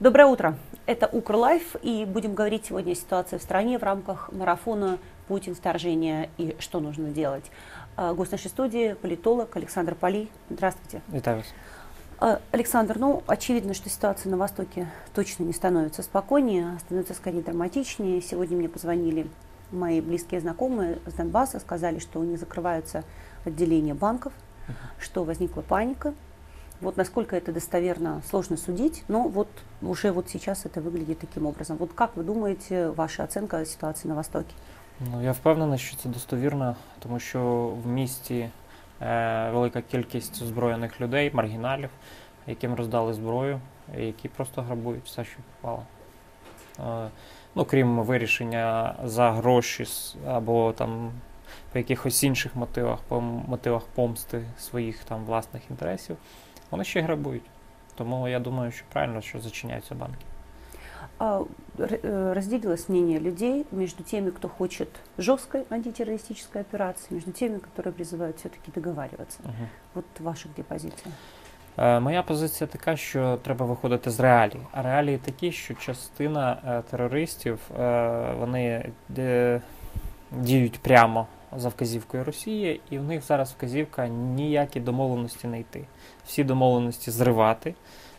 Доброе утро. Это Укрлайф, и будем говорить сегодня о ситуации в стране в рамках марафона «Путин. Вторжение и что нужно делать». А, гость нашей студии – политолог Александр Поли. Здравствуйте. Витаю вас. А, Александр, ну, очевидно, что ситуация на Востоке точно не становится спокойнее, а становится скорее драматичнее. Сегодня мне позвонили мои близкие знакомые с Донбасса, сказали, что у них закрываются отделения банков, что возникла паника – вот насколько это достоверно, сложно судить, но вот уже вот сейчас это выглядит таким образом. Вот как ви думаєте, ваша оценка ситуації на Востокі? Ну я впевнений, що це достовірно, тому що в місті е, велика кількість озброєних людей, маргіналів, яким роздали зброю, які просто грабують все, що попало. Е, ну, крім вирішення за гроші або там по якихось інших мотивах, по мотивах помсти своїх там власних інтересів. Вони ще грабують. Тому я думаю, що правильно, що зачиняються банки. А, э, разделилось мнение людей между теми, кто хочет жесткой антитеррористической операции, между теми, которые призывают все-таки договариваться. Угу. Вот ваша где позиція? Е, моя позиція така, що треба виходити з реалій. А реалії такі, що частина е, терористів е, вони діють прямо за вказівкою Росії, і в них зараз вказівка ніякі домовленості не йти. Всі домовленості зривати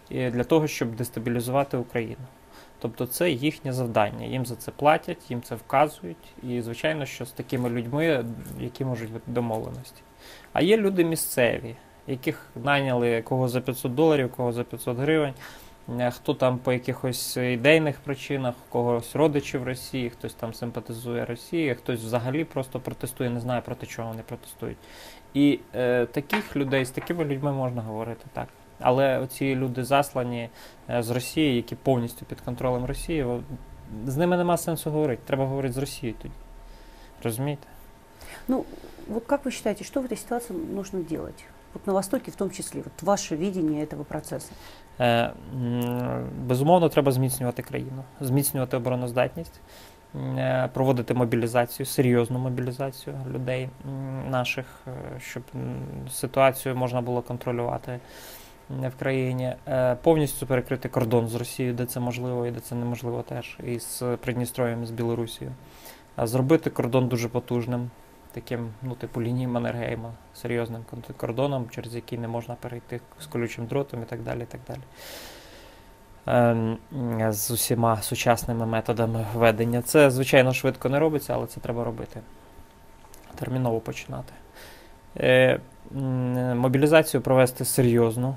для того, щоб дестабілізувати Україну. Тобто це їхнє завдання. Їм за це платять, їм це вказують. І, звичайно, що з такими людьми, які можуть бути домовленості. А є люди місцеві, яких найняли кого за 500 доларів, кого за 500 гривень. Е, хто там по якихось ідейних причинах, у когось родичів Росії, хтось там симпатизує Росії, хтось взагалі просто протестує, не знає проти чого вони протестують. І е, таких людей з такими людьми можна говорити так. Але оці люди заслані е, з Росії, які повністю під контролем Росії, з ними нема сенсу говорити. Треба говорити з Росією тоді. Розумієте? Ну, вот как вы считаете, что в этой ситуации нужно делать? Вот на Востоке в том числе, вот ваше видение этого процесса. Е, безумовно, треба зміцнювати країну, зміцнювати обороноздатність, е, проводити мобілізацію, серйозну мобілізацію людей наших, е, щоб ситуацію можна було контролювати в країні, повністю перекрити кордон з Росією, де це можливо і де це неможливо теж, і з Придністров'ям, з Білорусією. Зробити кордон дуже потужним таким, ну, типу, лінії Маннергейма, серйозним кордоном, через який не можна перейти з колючим дротом і так далі. і так далі. Ем, з усіма сучасними методами ведення. Це, звичайно, швидко не робиться, але це треба робити. Терміново починати. Е, Мобілізацію провести серйозно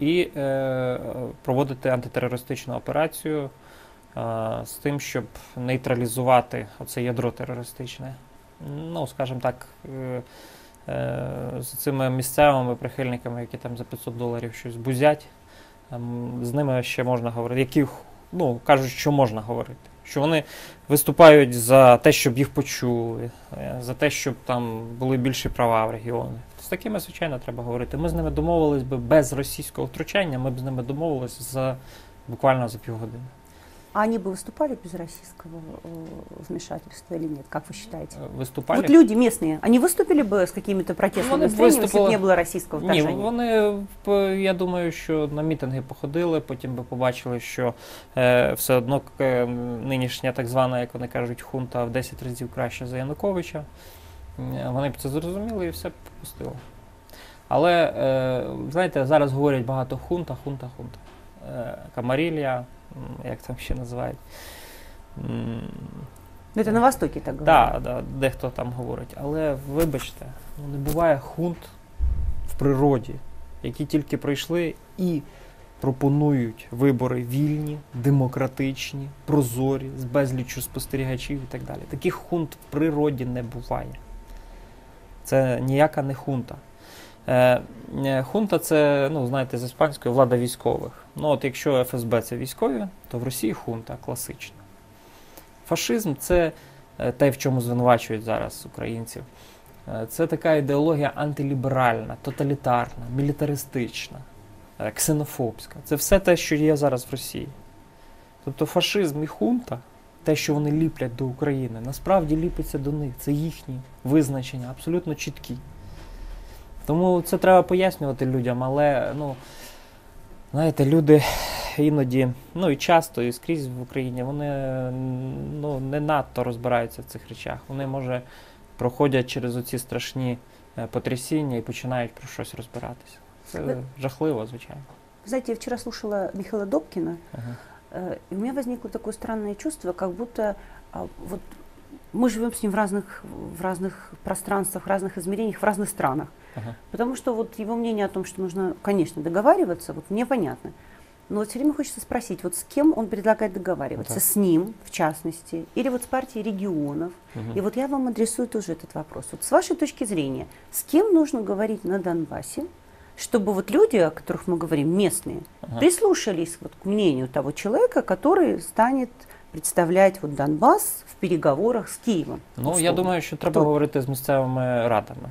і е, проводити антитерористичну операцію е, з тим, щоб нейтралізувати оце ядро терористичне ну, скажімо так, е, е, з цими місцевими прихильниками, які там за 500 доларів щось бузять, з ними ще можна говорити, які ну, кажуть, що можна говорити. Що вони виступають за те, щоб їх почули, е, за те, щоб там були більші права в регіоні. З такими, звичайно, треба говорити. Ми з ними домовились би без російського втручання, ми б з ними домовились за буквально за півгодини. А они бы выступали без российского э, вмешательства или нет? Как вы считаете? Э, выступали. Вот люди местные, они выступили бы с какими-то протестными настроениями, если б не було російського вторження? Ні, вони, я думаю, що на мітинги походили, потім би побачили, що е, все одно е, нинішня так звана, як вони кажуть, хунта в 10 разів краще за Януковича. Е, вони б це зрозуміли і все б попустило. Але, е, знаєте, зараз говорять багато хунта, хунта, хунта. Е, Камарілія як там ще називають. Ну, це на Востокі так говорять. Так, да, дехто там говорить. Але вибачте, ну не буває хунт в природі, які тільки прийшли і пропонують вибори вільні, демократичні, прозорі, з безліччю спостерігачів і так далі. Таких хунт в природі не буває. Це ніяка не хунта. Е, е, хунта це, ну, знаєте, з іспанської влада військових. Ну, от Якщо ФСБ це військові, то в Росії хунта класична. Фашизм це е, те, в чому звинувачують зараз українців. Це така ідеологія антиліберальна, тоталітарна, мілітаристична, ксенофобська. Це все те, що є зараз в Росії. Тобто фашизм і хунта, те, що вони ліплять до України, насправді ліпиться до них. Це їхні визначення, абсолютно чіткі. Тому це треба пояснювати людям, але, ну, знаєте, люди, іноді, ну і часто, і скрізь в Україні, вони ну, не надто розбираються в цих речах. Вони, може, проходять через оці страшні е, потрясіння і починають про щось розбиратися. Це Ви- жахливо, звичайно. Знаете, я вчера слушала Михаила Добкина, Ага. э, и у меня возникло такое странное чувство, как будто а, вот мы живем с ним в разных, в разных пространствах, в разных измерениях, в разных странах. Ага. Потому что вот его мнение о том, что нужно, конечно, договариваться, вот мне понятно. Но вот все время хочется спросить, вот с кем он предлагает договариваться? Да. С ним, в частности, или вот с партией регионов? Мгм. И вот я вам адресую тоже этот вопрос. Вот с вашей точки зрения, с кем нужно говорить на Донбассе, чтобы вот люди, о которых мы говорим, местные, Ага. прислушались вот к мнению того человека, который станет представлять вот Донбасс в переговорах с Киевом? Ну, я думаю, що треба Хто? говорити з місцевими радами.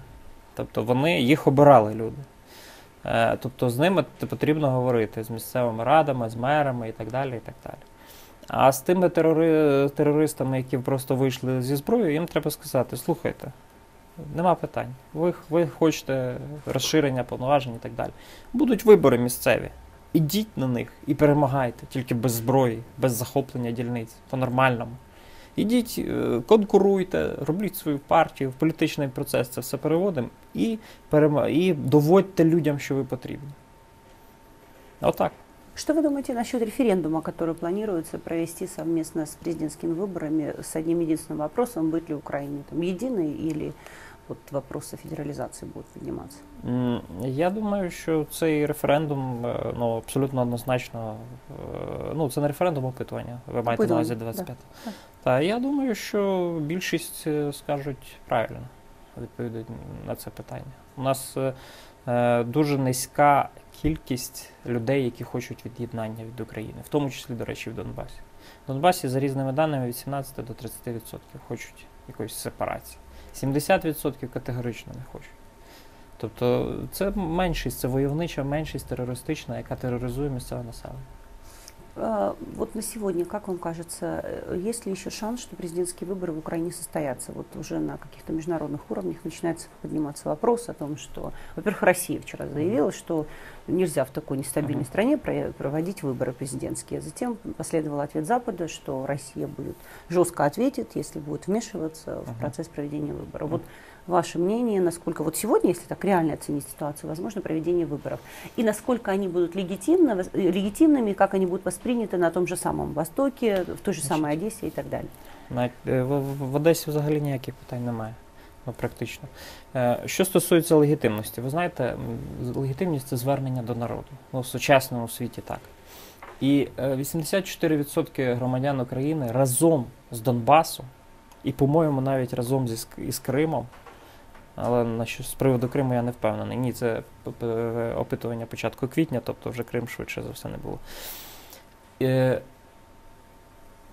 Тобто вони їх обирали люди. Е, Тобто з ними потрібно говорити з місцевими радами, з мерами і так далі. і так далі. А з тими терори... терористами, які просто вийшли зі зброєю, їм треба сказати: слухайте, нема питань. Ви, ви хочете розширення повноважень і так далі. Будуть вибори місцеві. Ідіть на них і перемагайте, тільки без зброї, без захоплення дільниць, по-нормальному. Ідіть, е, конкуруйте, робіть свою партію, в політичний процес це все переводимо і, перема... і доводьте людям, що ви потрібні. Отак. Что вы думаете насчет референдума, который планируется провести совместно с президентскими выборами с одним единственным вопросом, быть ли Украина там единой или вот вопросы федерализации будут подниматься? Я думаю, що цей референдум е, ну, абсолютно однозначно. е, Ну, це не референдум, опитування. Ви маєте на увазі 25. да, Та я думаю, що більшість е, скажуть правильно відповідають на це питання. У нас дуже низька кількість людей, які хочуть від'єднання від України, в тому числі, до речі, в Донбасі. В Донбасі, за різними даними, від 17 до 30% хочуть якоїсь сепарації. 70% категорично не хочуть. Тобто це меншість, це войовнича меншість терористична, яка тероризує місцеве населення. А, Вот на сегодня, как вам кажется, э, есть ли еще шанс, что президентские выборы в Украине состоятся? Вот уже на каких-то международных уровнях начинается подниматься вопрос о том, что, во-первых, Россия вчера заявила, что нельзя в такой нестабильной стране про- проводить выборы президентские. Затем последовал ответ Запада, что Россия будет жестко ответит, если будет вмешиваться в процесс проведения выборов. Вот ваше мнение, насколько вот сегодня, если так реально оценить ситуацию, возможно проведение выборов, и насколько они будут легитимно, вос- э, легитимными, как они будут восприняты на том же самом Востоке, в той же Значит, самой Одессе и так далее. Навіть е, в, в- в Одесі взагалі ніяких питань немає. Ну, практично. Е, Що стосується легітимності, ви знаєте, м, з- легітимність це звернення до народу. Ну, в сучасному світі так. І е, 84% громадян України разом з Донбасом, і, по-моєму, навіть разом зі, Ск- із Кримом, але на що, з приводу Криму я не впевнений. Ні, це п- опитування початку квітня, тобто вже Крим швидше за все не було. Е,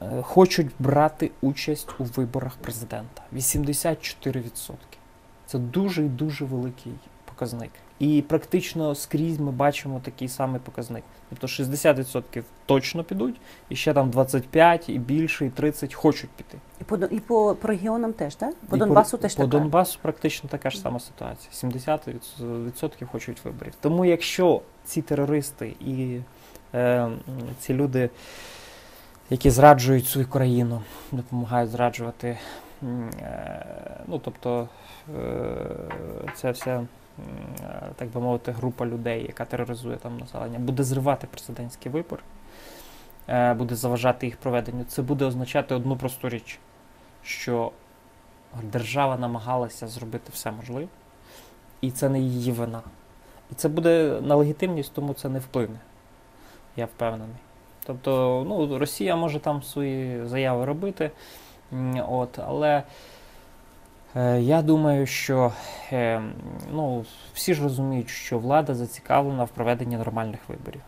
е, хочуть брати участь у виборах президента. 84%. Це дуже і дуже великий показник. І практично скрізь ми бачимо такий самий показник. Тобто 60% точно підуть, і ще там 25 і більше, і 30 хочуть піти. И по, и по, по регионам теж, да? По І Донбассу по, теж по така? Донбасу практично така ж сама ситуація. 70% хочуть виборів. Тому якщо ці терористи і е, ці люди, які зраджують свою країну, допомагають зраджувати, е, ну тобто е, ця вся. Е, Так би мовити, група людей, яка тероризує там населення, буде зривати президентські вибори, е, буде заважати їх проведенню. Це буде означати одну просту річ, що держава намагалася зробити все можливе, і це не її вина. І це буде на легітимність, тому це не вплине. Я впевнений. Тобто, ну, Росія може там свої заяви робити, от, але я думаю, що е, ну, всі ж розуміють, що влада зацікавлена в проведенні нормальних виборів.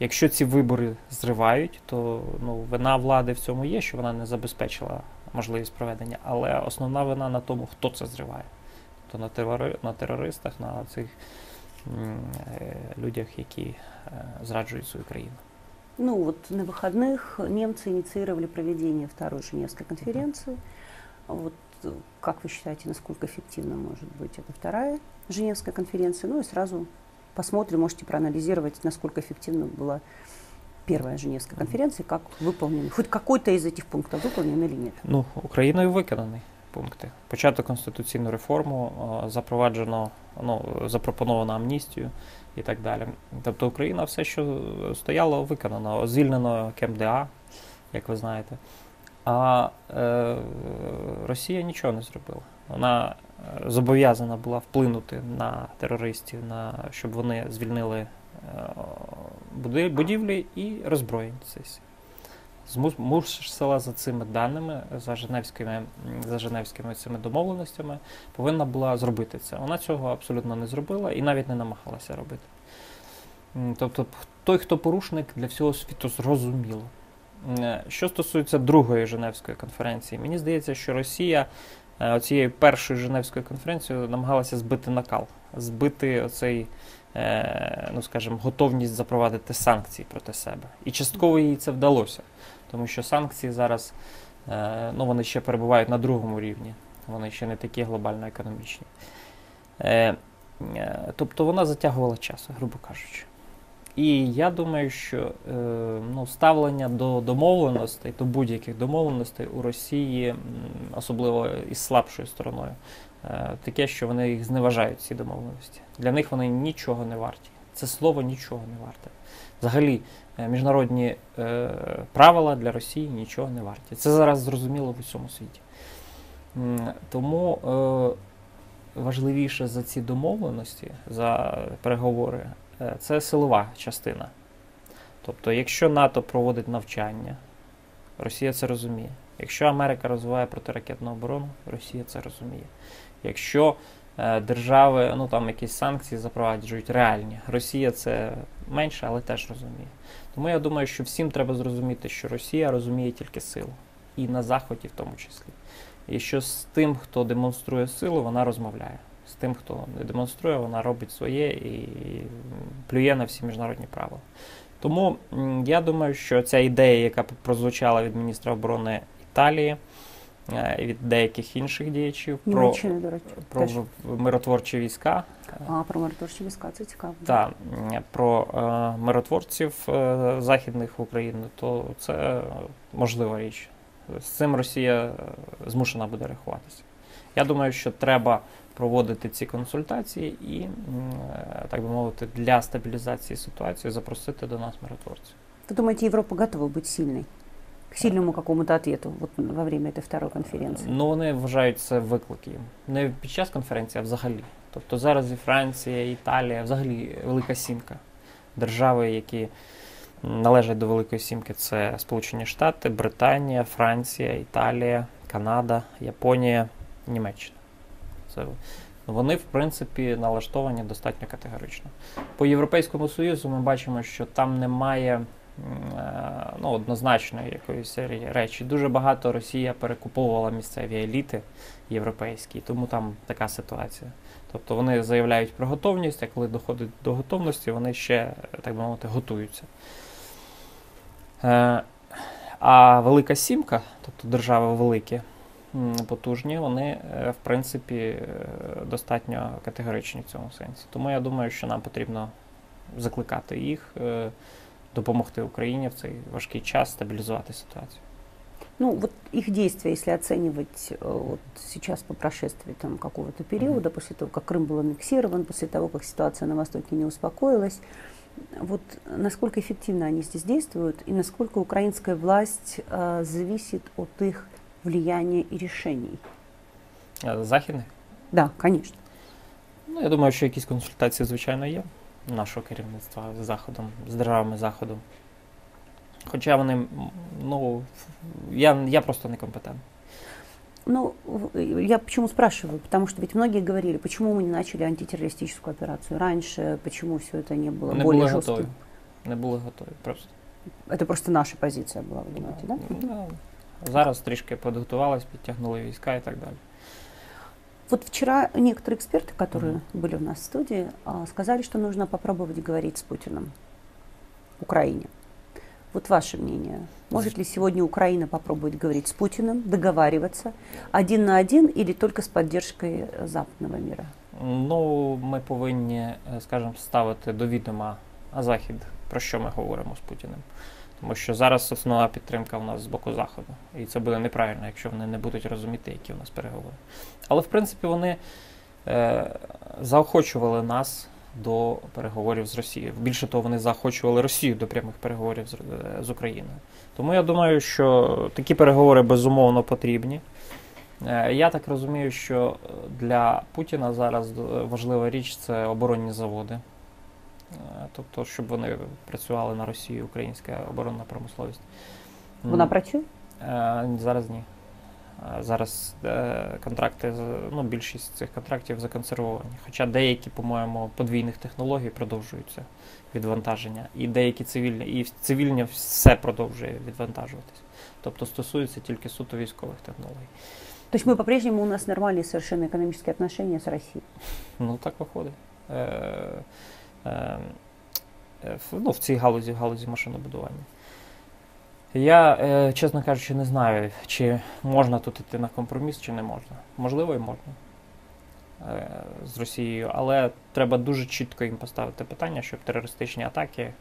Якщо ці вибори зривають, то ну, вина влади в цьому є, що вона не забезпечила можливість проведення, але основна вина на тому, хто це зриває. Тобто на, терори, на терористах, на цих м, е, людях, які е, зраджують свою країну. Ну вот на выходных немцы инициировали проведение второй Женевской конференции. Вот э, как вы считаете, насколько эффективна может быть эта вторая Женевская конференция? Ну и сразу посмотрим, можете проанализировать, насколько эффективна была первая Женевская конференция, как выполнен, хоть какой-то из этих пунктов выполнен или нет? Ну, Україною виконаний пункти. Почато конституційну реформу, е, запроваджено, ну, запропоновано амністію і так далі. Тобто Україна все, що стояло, виконано, звільнено КМДА, як ви знаєте. А е, Росія нічого не зробила. Вона е, зобов'язана була вплинути на терористів, на, щоб вони звільнили е, будівлі і роззброєння сесії. Змусила за цими даними, за женевськими за женевськими цими домовленостями, повинна була зробити це. Вона цього абсолютно не зробила і навіть не намагалася робити. Тобто, той, хто порушник, для всього світу зрозуміло. Е, що стосується другої Женевської конференції, мені здається, що Росія е, цією першою Женевською конференцією намагалася збити накал, збити оцей, е, ну скажімо, готовність запровадити санкції проти себе. І частково їй це вдалося, тому що санкції зараз ну, вони ще перебувають на другому рівні, вони ще не такі глобально економічні. Тобто вона затягувала час, грубо кажучи. І я думаю, що е, ну, ставлення до домовленостей, до будь-яких домовленостей у Росії, особливо із слабшою стороною, е, таке, що вони їх зневажають, ці домовленості. Для них вони нічого не варті. Це слово нічого не варте. Взагалі, е, міжнародні е, правила для Росії нічого не варті. Це зараз зрозуміло в усьому світі. Тому е, важливіше за ці домовленості, за переговори. Е, це силова частина. Тобто, якщо НАТО проводить навчання, Росія це розуміє. Якщо Америка розвиває протиракетну оборону, Росія це розуміє. Якщо е, держави ну там якісь санкції запроваджують реальні, Росія це менше, але теж розуміє. Тому я думаю, що всім треба зрозуміти, що Росія розуміє тільки силу. І на Заході в тому числі. І що з тим, хто демонструє силу, вона розмовляє з тим, хто не демонструє, вона робить своє і плює на всі міжнародні правила. Тому я думаю, що ця ідея, яка прозвучала від міністра оборони Італії е, і від деяких інших діячів про, про миротворчі війська. А, про миротворчі війська, це цікаво. Так, про е, миротворців е, західних в Україну, то це можлива річ. З цим Росія е, змушена буде рахуватися. Я думаю, що треба проводити ці консультації і, е, так би мовити, для стабілізації ситуації запросити до нас миротворців. Вы думаете, Європа готова бути сильною? К сильному какому-то ответу вот, во время этой второї конференції? Ну, вони вважають це виклики. Не під час конференції, а взагалі. Тобто зараз і Франція, і Італія, взагалі Велика Сімка. Держави, які належать до Великої Сімки, це Сполучені Штати, Британія, Франція, Італія, Канада, Японія, Німеччина. Це вони, в принципі, налаштовані достатньо категорично. По Європейському Союзу ми бачимо, що там немає е, ну, однозначної якоїсь серії речі. Дуже багато Росія перекуповувала місцеві еліти європейські, тому там така ситуація. Тобто вони заявляють про готовність, а коли доходить до готовності, вони ще, так би мовити, готуються. Е, а Велика Сімка, тобто держави великі, потужні, вони, е, в принципі, е, достатньо категоричні в цьому сенсі. Тому я думаю, що нам потрібно закликати їх, е, допомогти Україні в цей важкий час стабілізувати ситуацію. Ну, вот их действия, если оценивать вот сейчас по прошествии там, какого-то периода, mm-hmm. после того, как Крым был аннексирован, после того, как ситуация на Востоке не успокоилась, вот насколько эффективно они здесь действуют и насколько украинская власть э, зависит от их влияния и решений. Західних? Так, да, звісно. Ну, я думаю, що якісь консультації, звичайно, є нашого керівництва з Заходом, з державами Заходу. Хоча вони, ну, я, я просто некомпетентний. Ну, я почему спрашиваю? Потому что ведь многие говорили, почему мы не начали антитеррористическую операцию раньше, почему все это не было не более були жестким. Готові. Не були готові просто. Это просто наша позиция была, вы думаете, да? Ну, Зараз трішки подготовилась, підтягнули війська і так далі. Вот вчера некоторые эксперты, которые mm-hmm. были у нас в студии, сказали, что нужно попробовать говорить с Путиным, Украине. Вот ваше мнение. Может ли сегодня Украина попробовать говорить с Путиным, договариваться один на один или только з поддержкой западного мира? Ну, ми повинні, скажімо, ставити до відома Захід, про що ми говоримо з Путіним. Тому що зараз основна підтримка у нас з боку Заходу. І це буде неправильно, якщо вони не будуть розуміти, які у нас переговори. Але в принципі вони е, заохочували нас до переговорів з Росією. Більше того, вони заохочували Росію до прямих переговорів з, з Україною. Тому я думаю, що такі переговори безумовно потрібні. Е, я так розумію, що для Путіна зараз важлива річ це оборонні заводи. Е, тобто, щоб вони працювали на Росію, українська оборонна промисловість. Вона працює? Е, зараз ні. Зараз контракти, ну, більшість цих контрактів законсервовані. Хоча деякі, по-моєму, подвійних технологій продовжуються відвантаження. І деякі цивільні, і цивільні все продовжує відвантажуватись. Тобто стосується тільки суто військових технологій. То есть мы по-прежнему у нас нормальные совершенно экономические отношения с Россией? Ну так виходить. Е, е, ну, В цій галузі, в галузі машинобудування. Я, е, чесно кажучи, не знаю, чи можна тут йти на компроміс, чи не можна. Можливо, і можна е, з Росією, але треба дуже чітко їм поставити питання, щоб терористичні атаки,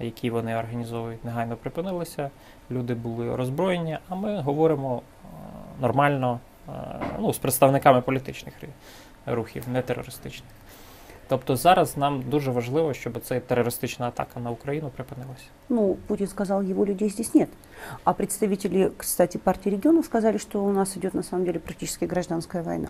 які вони організовують, негайно припинилися. Люди були роззброєні, а ми говоримо нормально ну, з представниками політичних рухів, не терористичних. Тобто зараз нам дуже важливо, щоб ця терористична атака на Україну припинилась. Ну, Путин сказал, его людей здесь нет. А представители, кстати, партии регионов сказали, что у нас идет на самом деле практически гражданская война.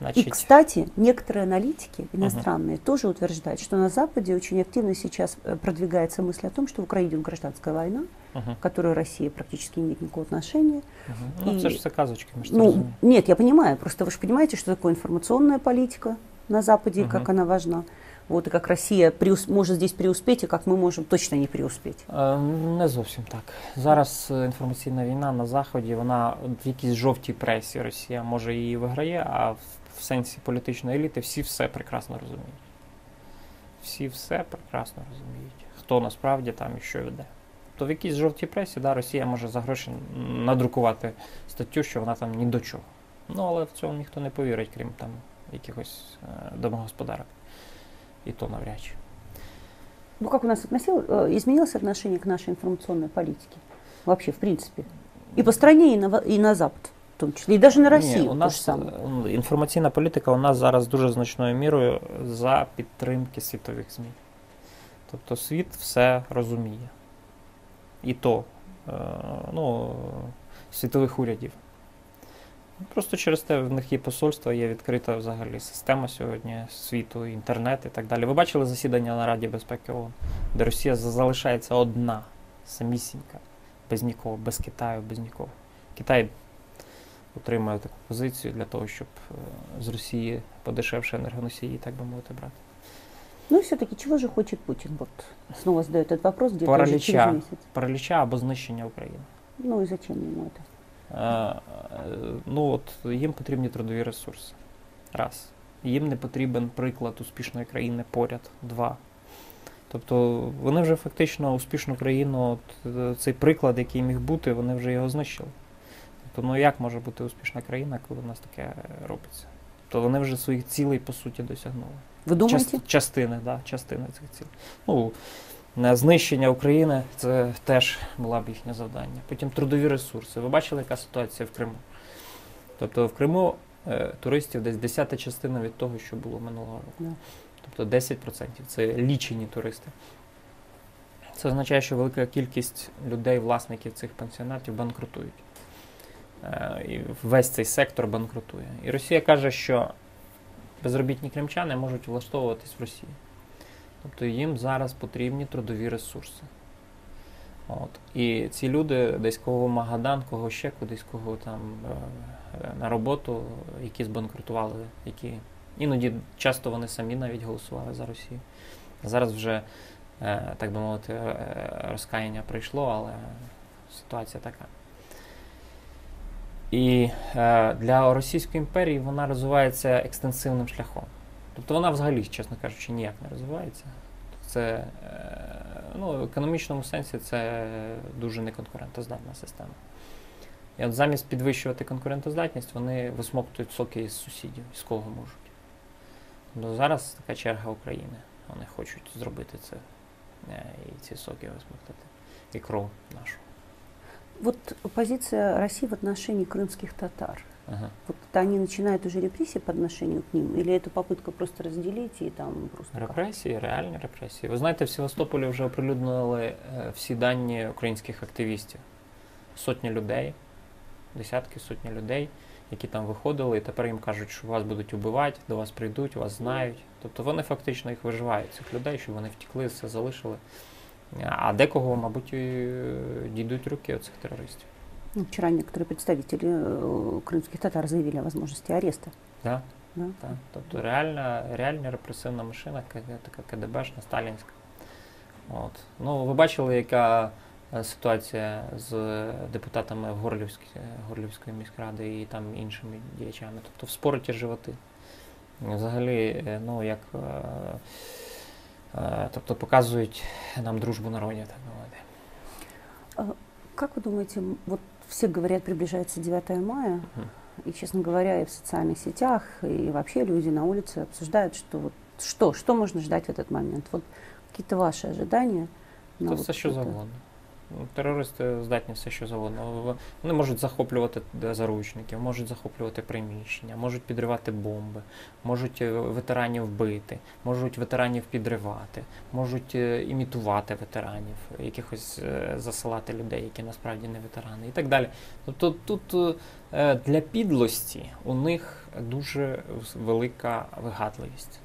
Значит... И, кстати, некоторые аналитики иностранные угу. тоже утверждают, что на Западе очень активно сейчас э, продвигается мысль о том, что в Украине идет гражданская война, угу. к которой Россия практически не имеет никакого отношения. Угу. Ну, это же заказочки. Ну, нет, я понимаю, просто вы же понимаете, что такое информационная политика на Западе, угу. как она важна. Вот и как Росія приус... може здесь преуспеть, і як ми можемо точно не преуспеть? Е, не зовсім так. Зараз інформаційна війна на Заході, вона в якійсь жовтій пресі Росія може її виграє, а в в сенсі політичної еліти всі все прекрасно розуміють. Всі все прекрасно розуміють, хто насправді там і що веде. То в якійсь жовтій пресі да, Росія може за гроші надрукувати статтю, що вона там ні до чого. Ну, але в цьому ніхто не повірить, крім там якихось е, домогосподарок. І то навряд чи. Ну, как у нас относил, э, изменилось отношение к нашей информационной политике? Вообще, в принципе. И по стране, и на, и на Запад в тому числі, і навіть на Росію. Ні, у нас саме. інформаційна політика у нас зараз дуже значною мірою за підтримки світових ЗМІ. Тобто світ все розуміє. І то е, ну, світових урядів. Просто через те в них є посольство, є відкрита взагалі система сьогодні світу, інтернет і так далі. Ви бачили засідання на Раді безпеки ООН, де Росія залишається одна, самісінька, без нікого, без Китаю, без нікого. Китай отримує таку позицію для того, щоб е, з Росії подешевше енергоносії, так би мовити, брати. Ну и все-таки чего же хочет Путин? Вот снова задает этот вопрос где-то паралича, через месяц. Паралича або знищення України. Ну і зачем йому це? А, ну от їм потрібні трудові ресурси. Раз. Їм не потрібен приклад успішної країни поряд. Два. Тобто вони вже фактично успішну країну, от, е, цей приклад, який міг бути, вони вже його знищили. Тобто, ну як може бути успішна країна, коли в нас таке робиться? То вони вже своїх цілей по суті досягнули. Ви думаєте? Част, частини, да, частини цих цілей. Ну, Знищення України це теж була б їхнє завдання. Потім трудові ресурси. Ви бачили, яка ситуація в Криму? Тобто в Криму е, туристів десь десята частина від того, що було минулого року. Тобто 10% це лічені туристи. Це означає, що велика кількість людей, власників цих пансіонатів банкрутують. Е, і весь цей сектор банкрутує. І Росія каже, що безробітні кримчани можуть влаштовуватись в Росії. Тобто їм зараз потрібні трудові ресурси. От. І ці люди, десь кого Магадан, кого ще кудись, кого там е, на роботу, які збанкрутували, які іноді часто вони самі навіть голосували за Росію. Зараз вже, е, так би мовити, розкаяння прийшло, але ситуація така. І е, для Російської імперії вона розвивається екстенсивним шляхом. Тобто вона взагалі, чесно кажучи, ніяк не розвивається. Це е, ну, в економічному сенсі це дуже неконкурентоздатна система. І от замість підвищувати конкурентоздатність, вони висмоктують соки із сусідів, з кого можуть. Тобто зараз така черга України. Вони хочуть зробити це е, і ці соки висмоктати. і кров нашу. Вот позиция России в отношении крымских татар. Ага. Вот это они начинают уже репрессии по отношению к ним, или это попытка просто разделить и там просто... как? Репресії, реальні репресії. Ви знаєте, в Севастополі вже оприлюднили е, всі дані українських активістів. Сотні людей, десятки сотні людей, які там виходили, і тепер їм кажуть, що вас будуть убивати, до вас прийдуть, вас знають. Тобто вони фактично їх виживають, цих людей, щоб вони втекли, все залишили. А декого, мабуть, і е, дійдуть руки оцих терористів. Ну, вчера некоторые представители э, крымских татар заявили о возможности ареста. Да? Да? Так. Тобто реальна, реальна репресивна машина, К- така КДБшна, сталінська. От. Ну, ви бачили, яка е, ситуація з депутатами в Горлівській, Горлівської міськради і там іншими діячами. Тобто вспороті животи. Взагалі, е, ну, як. е, е, Тобто показують нам дружбу народів, так мовити. Как вы думаете, м, вот все говорят, приближается 9 мая, и, честно говоря, и в социальных сетях, и вообще люди на улице обсуждают, что вот что, что можно ждать в этот момент? Вот какие-то ваши ожидания? Це вот все, що это? Ну, Терористи здатні все, що завгодно. Вони можуть захоплювати е, заручників, можуть захоплювати приміщення, можуть підривати бомби, можуть е, ветеранів бити, можуть ветеранів підривати, можуть е, імітувати ветеранів, якихось засилати людей, які насправді не ветерани, і так далі. Тобто тут для підлості у них дуже велика вигадливість.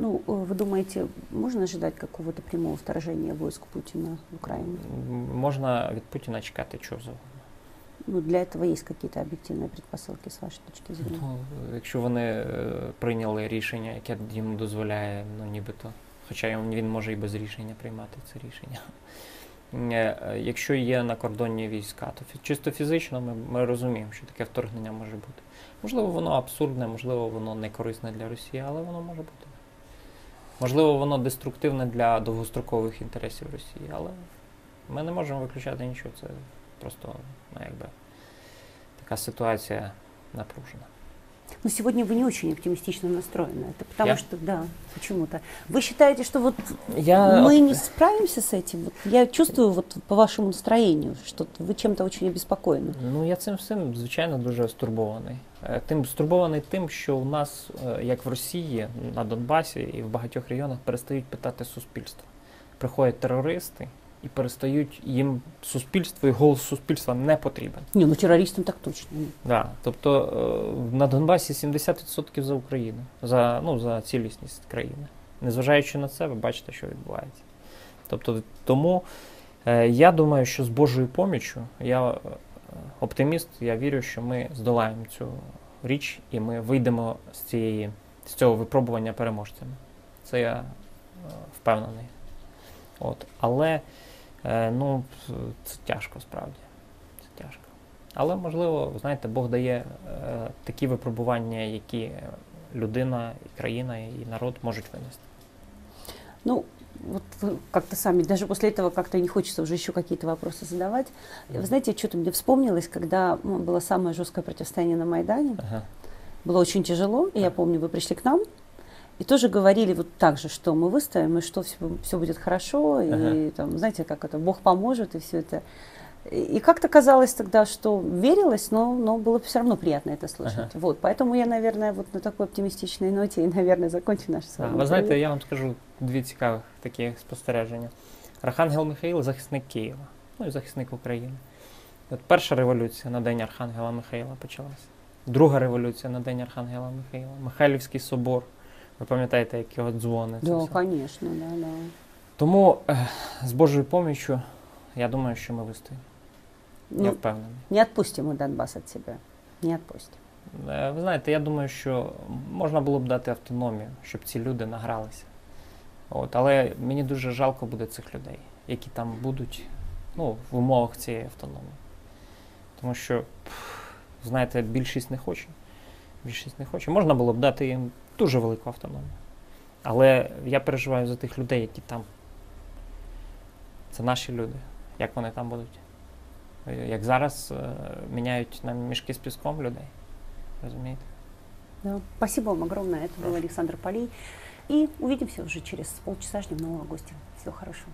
Ну, э, вы думаете, можно ожидать какого-то прямого вторжения войск Путина в Украину? М, Можна від Путіна чекати чого завгодно. Ну, для этого есть какие-то объективные предпосылки, с вашей точки зрения? Ну, якщо вони е, прийняли рішення, яке їм дозволяє, ну нібито, хоча він він може і без рішення приймати це рішення. Е, е, Якщо є на кордоні війська, то фі- чисто фізично ми, ми розуміємо, що таке вторгнення може бути. Можливо, воно абсурдне, можливо, воно не корисне для Росії, але воно може бути. Можливо, воно деструктивне для довгострокових інтересів Росії, але ми не можемо виключати нічого. Це просто ну, якби, така ситуація напружена. Но сегодня вы не очень оптимистично настроены. Это потому Я? что, да, почему-то. Вы считаете, что вот Я мы не справимся с этим? Вот я чувствую вот по вашему настроению, что вы чем-то очень обеспокоены. Ну, я цим всім, звичайно, дуже стурбований. Е, Тим стурбований тим, що у нас, е, як в Росії, на Донбасі і в багатьох регіонах перестають питати суспільство. Приходять терористи і перестають їм суспільство і голос суспільства не потрібен. Не, ну террористам так точно. Да. Тобто е, на Донбасі 70% за Україну, за, ну, за цілісність країни. Незважаючи на це, ви бачите, що відбувається. Тобто, тому е, я думаю, що з Божою поміччю, я е, оптиміст, я вірю, що ми здолаємо цю річ і ми вийдемо з цієї з цього випробування переможцями. Це я впевнений. От. Але е, ну, це тяжко справді. Це тяжко. Але можливо, ви знаєте, Бог дає е, такі випробування, які людина, і країна, і народ можуть винести. Ну, вот вы как-то сами, даже после этого как-то не хочется уже еще какие-то вопросы задавать. Вы знаете, что-то мне вспомнилось, когда ну, было самое жесткое противостояние на Майдане. Ага. Было очень тяжело, и я Да. помню, вы пришли к нам, и тоже говорили вот так же, что мы выстоим, и что все, будет хорошо, и Ага. там, знаете, как это, Бог поможет, и все это. И, и как-то казалось тогда, что верилось, но, но было все равно приятно это слышать. Ага. Вот, поэтому я, наверное, вот на такой оптимистичной ноте и, наверное, закончу наш с А, вами Ви знаєте, интервью. я вам скажу дві цікавих такі спостереження. Архангел Михаїл захисник Києва, ну і захисник України. От перша революція на День Архангела Михаїла почалася. Друга революція на День Архангела Михаїла. Михайлівський собор. Ви пам'ятаєте, як його дзвони? це Да, все. конечно, да, да. Тому е, з Божою поміччю, я думаю, що ми вистоїмо. Я Ну, впевнений. не отпустим мы Донбасс от себя. Не отпустим. Е, Ви знаєте, я думаю, що можна було б дати автономію, щоб ці люди награлися. От, але мені дуже жалко буде цих людей, які там будуть ну, в умовах цієї автономії. Тому що, пф, знаєте, більшість не хоче. Більшість не хоче. Можна було б дати їм дуже велику автономію. Але я переживаю за тих людей, які там. Це наші люди. Як вони там будуть? Як зараз е, міняють на мішки з піском людей. Розумієте? Да. Спасибо вам огромное. Это был Прошу. Александр Полей. И увидимся уже через полчаса. Ждем нового гостя. Всего хорошего.